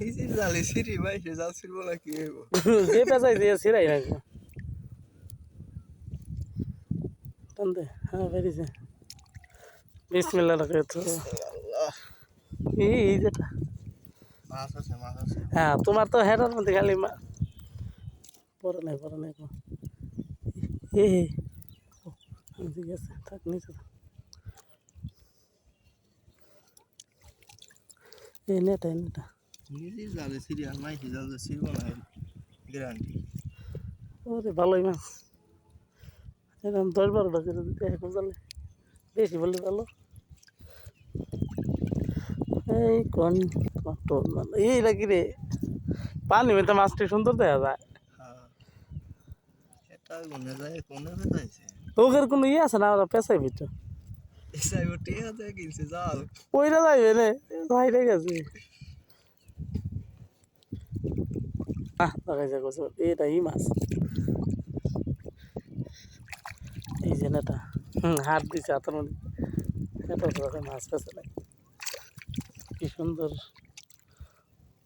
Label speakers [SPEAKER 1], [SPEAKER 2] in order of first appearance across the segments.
[SPEAKER 1] নিজের জালে সিঁড়ি বাইসে জাল ছিল না কি হইব
[SPEAKER 2] যে পেঁচাই দিয়ে ছিড়াই রাখব টানতে হ্যাঁ বেরিয়েছে বিসমিল্লা রাখে তো এই যেটা হ্যাঁ তোমার তো হেডার মধ্যে খালি মা পরে নাই পরে নাই এ ঠিক আছে থাক নিচে। এই নেটা নেটা
[SPEAKER 1] জালে গ্যারান্টি
[SPEAKER 2] ওরে ভালোই মাছ। এরকম দশ বারোটা করে দিতে এখন জালে। বেশি বললে ভালো। এই কোন মানে এই নাকি রে। পানি মেতে মাছটি সুন্দর দেখা যায়।
[SPEAKER 1] হ্যাঁ। এটা কোনে
[SPEAKER 2] ইয়ে আছে না ওরা পেঁচাই ভিতর ওইটা যাইবে রে ভাইরে গেছে। আহ দেখা যায় গোসল এটা ই মাছ এই যে নেটা হুম হাত দিছে হাতের মধ্যে এটা ওখানে মাছ পেছে কি সুন্দর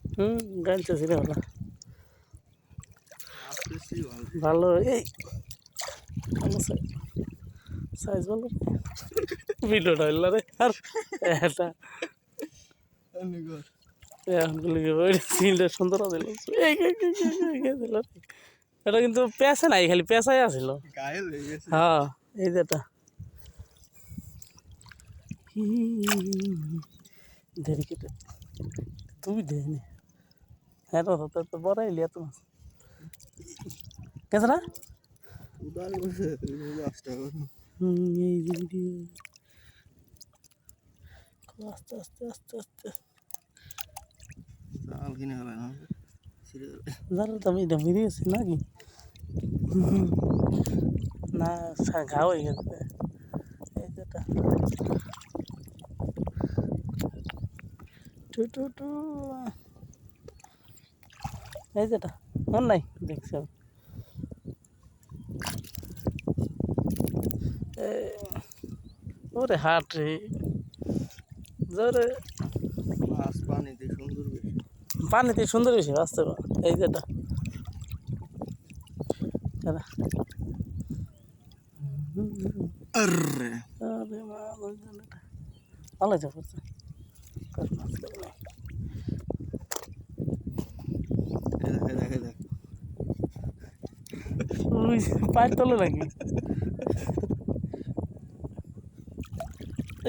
[SPEAKER 2] হুম গানছে ছিল ভালো
[SPEAKER 1] ভালো
[SPEAKER 2] এই সাইজ ভালো ভিডিওটা হইল রে আর এটা সিলটা সুন্দর দিল দিল এটা কিন্তু পেঁচে নাই খালি পেঁচাই আছিল।
[SPEAKER 1] গায়েল হ্যাঁ
[SPEAKER 2] এই তুই হ্যাঁ তো আস্তে আস্তে আস্তে আস্তে।
[SPEAKER 1] কিনে গেল না
[SPEAKER 2] জানো তো আমি এটা বেরিয়েছি নাকি? না ঘা হয়ে গেছে। এই যেটা টু টু টু। এই যেটা মন নাই? দেখছি আমি। ওরে হাট রে। জোরে।
[SPEAKER 1] মাছ পানিতে সুন্দর বেশি
[SPEAKER 2] পানিতে সুন্দর বেশি বাঁচতে পারে এই যেটা ভালো যা করছে। পায়ের তলে নাকি?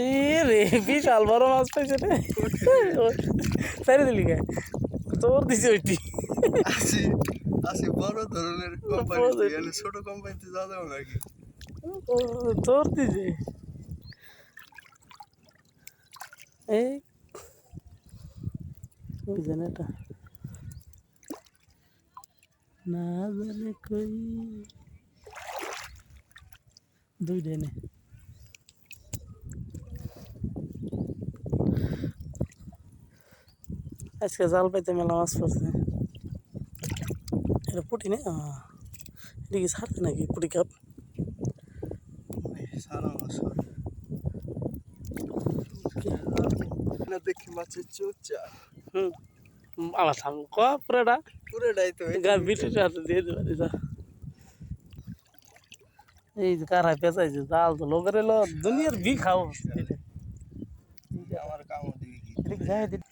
[SPEAKER 2] এ রে বিশাল বড় মাছ পাইছে রে। সারি দিলি গে তোর দিছে ওইটি।
[SPEAKER 1] আছে আছে বড় ধরনের কোম্পানি ছোট কোম্পানিতে যা যাবে নাকি?
[SPEAKER 2] তোর দিছে। এই ওই জানেটা না জানে কই। দুই ডেনে আজকে জাল পাইতে মেলা মাছ পড়ছে। এটা পুটি নে? আহ, এটা কি ছাড়তে নাকি পুটি কাপ?
[SPEAKER 1] সারা মাছ না দেখি মাছের চোচা
[SPEAKER 2] হুম। আমার সামনে ক পুরোটা?
[SPEAKER 1] পুরোটাই তো এই
[SPEAKER 2] গা বিটিটা হাতে দিয়ে দেবা দিদা এই যে কারাই পেঁচাইছে জাল তো লোকের এলো দুনিয়ার বি খাও
[SPEAKER 1] যে আমার কামড় দিবি কি
[SPEAKER 2] এদিকে যাই দিদি